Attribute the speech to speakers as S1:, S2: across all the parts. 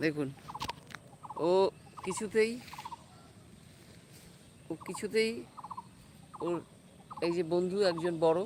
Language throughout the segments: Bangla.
S1: দেখুন। ও কিছুতেই ও কিছুতেই ওর এই যে বন্ধু একজন বড়,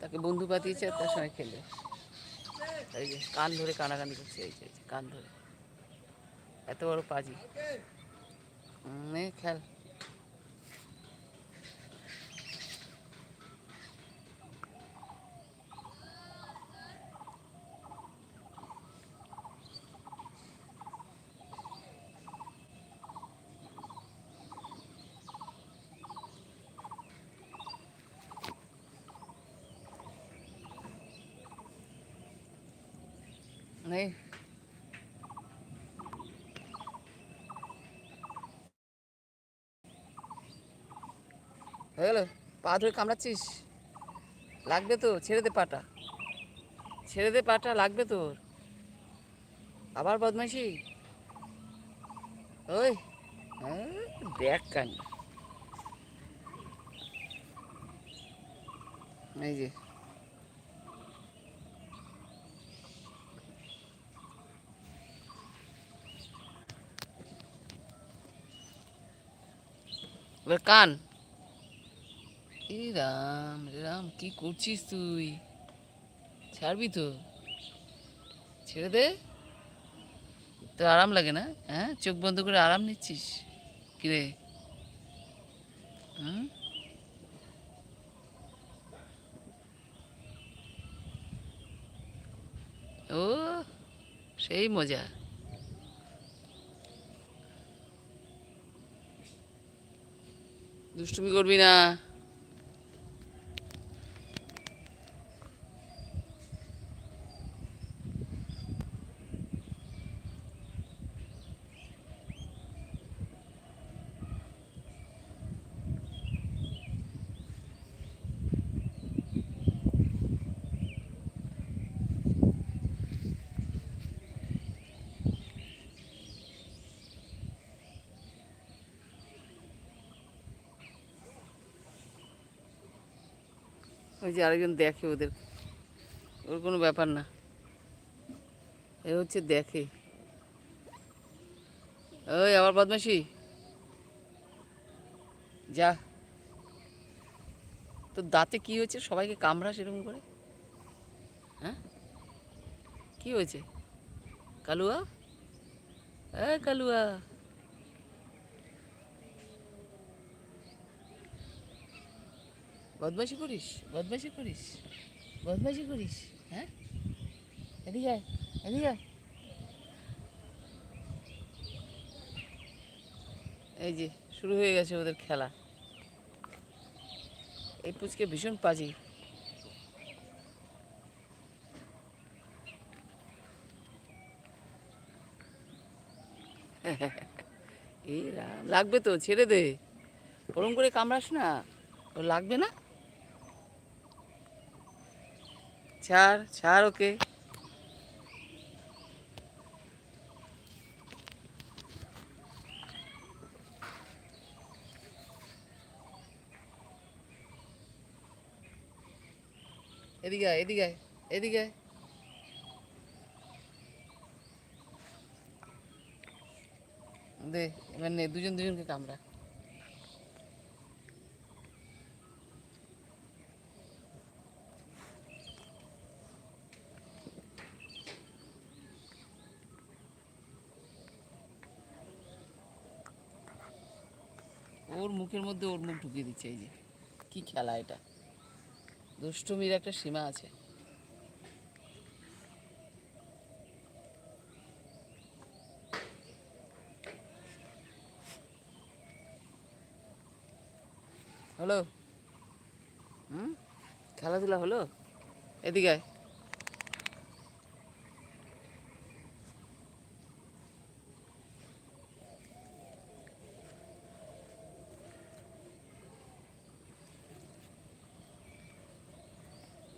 S1: তাকে বন্ধু পাতিয়েছে আর তার সঙ্গে খেলে। এই যে কান ধরে কানাকানি করছে, এই যে কান ধরে। এত বড় পাজি। খেল। নে হয়ে গেল পা ধরে কামড়াচ্ছিস? লাগবে তো ছেড়ে দে পাটা। ছেড়ে দে পাটা লাগবে তোর। আবার বদমাইশি? ওই হ্যাঁ, দেখ কান। এই যে। এবার কান রাম রাম কি করছিস তুই ছাড়বি তো ছেড়ে দে তো আরাম লাগে না হ্যাঁ চোখ বন্ধ করে আরাম নিচ্ছিস কিরে হুম ও সেই মজা দুষ্টুমি করবি না। ওই যে আরেকজন দেখে ওদের। ওর কোনো ব্যাপার না। এ হচ্ছে দেখে। ওই আবার বদমাসি যা। তোর দাঁতে কি হয়েছে? সবাইকে কামড়া সেরকম করে? হ্যাঁ? কি হয়েছে? কালুয়া? হ্যাঁ কালুয়া। বদমাইশি করিস বদমাইশি করিস বদমাইশি করিস হ্যাঁ? এদিকে এদিকে এই যে, শুরু হয়ে গেছে ওদের খেলা। এই পুচকে ভীষণ পাজি। এই রাম লাগবে তো, ছেড়ে দে। ওরম করে কামড়াস না। ও লাগবে না? ছাড় ছাড় ওকে এদিকে আয় এদিকে আয় এদিকে আয় দে এবার নে দুজন দুজনকে কামড়া ওর মুখের মধ্যে ওর মুখ ঢুকিয়ে দিচ্ছে এই যে। কি খেলা এটা? দুষ্টুমির একটা সীমা আছে। হলো হুম? খেলাধুলা হলো? এদিকে আয়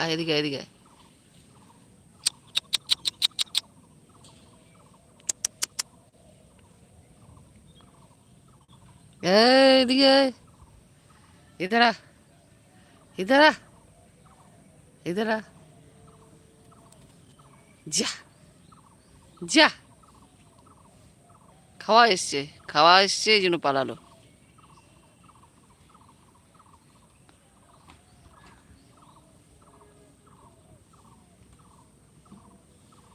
S1: আয় এদিকে এদিকে। এদিকে ইদারা ইদারা ইদারা যা। যা। খাওয়া এসছে খাওয়া এসছে, এই জন্য পালালো।